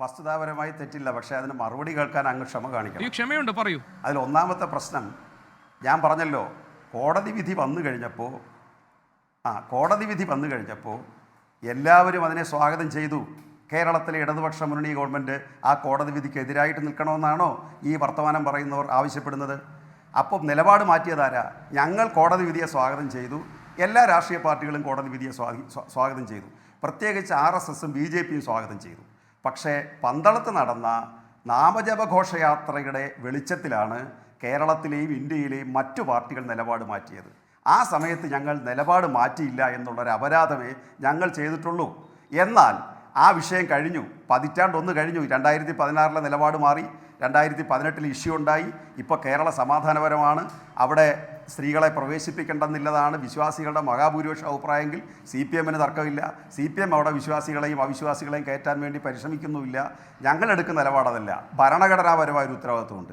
വസ്തുതാപരമായി തെറ്റില്ല പക്ഷേ അതിന് മറുപടി കേൾക്കാൻ അങ്ങ് ക്ഷമ കാണിക്കണം. ക്ഷമയുണ്ട് പറയൂ. അതിൽ ഒന്നാമത്തെ പ്രശ്നം ഞാൻ പറഞ്ഞല്ലോ കോടതി വിധി വന്നു കഴിഞ്ഞപ്പോൾ ആ കോടതി വിധി വന്നു കഴിഞ്ഞപ്പോൾ എല്ലാവരും അതിനെ സ്വാഗതം ചെയ്തു. കേരളത്തിലെ ഇടതുപക്ഷ മുന്നണി ഗവൺമെന്റ് ആ കോടതി വിധിക്ക് എതിരായിട്ട് നിൽക്കണമെന്നാണോ ഈ വർത്തമാനം പറയുന്നവർ ആവശ്യപ്പെടുന്നത്? അപ്പം നിലപാട് മാറ്റിയതാരാ? ഞങ്ങൾ കോടതി വിധിയെ സ്വാഗതം ചെയ്തു. എല്ലാ രാഷ്ട്രീയ പാർട്ടികളും കോടതി വിധിയെ സ്വാഗതം ചെയ്തു. പ്രത്യേകിച്ച് ആർ എസ് എസും ബി ജെ പിയും സ്വാഗതം ചെയ്തു. പക്ഷേ പന്തളത്ത് നടന്ന നാമജപഘോഷയാത്രയുടെ വെളിച്ചത്തിലാണ് കേരളത്തിലെയും ഇന്ത്യയിലെയും മറ്റു പാർട്ടികൾ നിലപാട് മാറ്റിയത്. ആ സമയത്ത് ഞങ്ങൾ നിലപാട് മാറ്റിയില്ല എന്നുള്ളൊരു അപരാധമേ ഞങ്ങൾ ചെയ്തിട്ടുള്ളൂ. എന്നാൽ ആ വിഷയം കഴിഞ്ഞു. പതിറ്റാണ്ടൊന്ന് കഴിഞ്ഞു. രണ്ടായിരത്തി പതിനാറിലെ നിലപാട് മാറി. രണ്ടായിരത്തി പതിനെട്ടിൽ ഇഷ്യൂ ഉണ്ടായി. ഇപ്പോൾ കേരള സമാധാനപരമാണ്. അവിടെ സ്ത്രീകളെ പ്രവേശിപ്പിക്കേണ്ടെന്നുള്ളതാണ് വിശ്വാസികളുടെ മഹാഭൂരിപക്ഷ അഭിപ്രായമെങ്കിൽ സി പി എമ്മിന് തർക്കമില്ല. സി പി എം അവിടെ വിശ്വാസികളെയും അവിശ്വാസികളെയും കയറ്റാൻ വേണ്ടി പരിശ്രമിക്കുന്നുമില്ല. ഞങ്ങളെടുക്കുന്ന നിലപാടതല്ല. ഭരണഘടനാപരമായ ഒരു ഉത്തരവാദിത്വമുണ്ട്.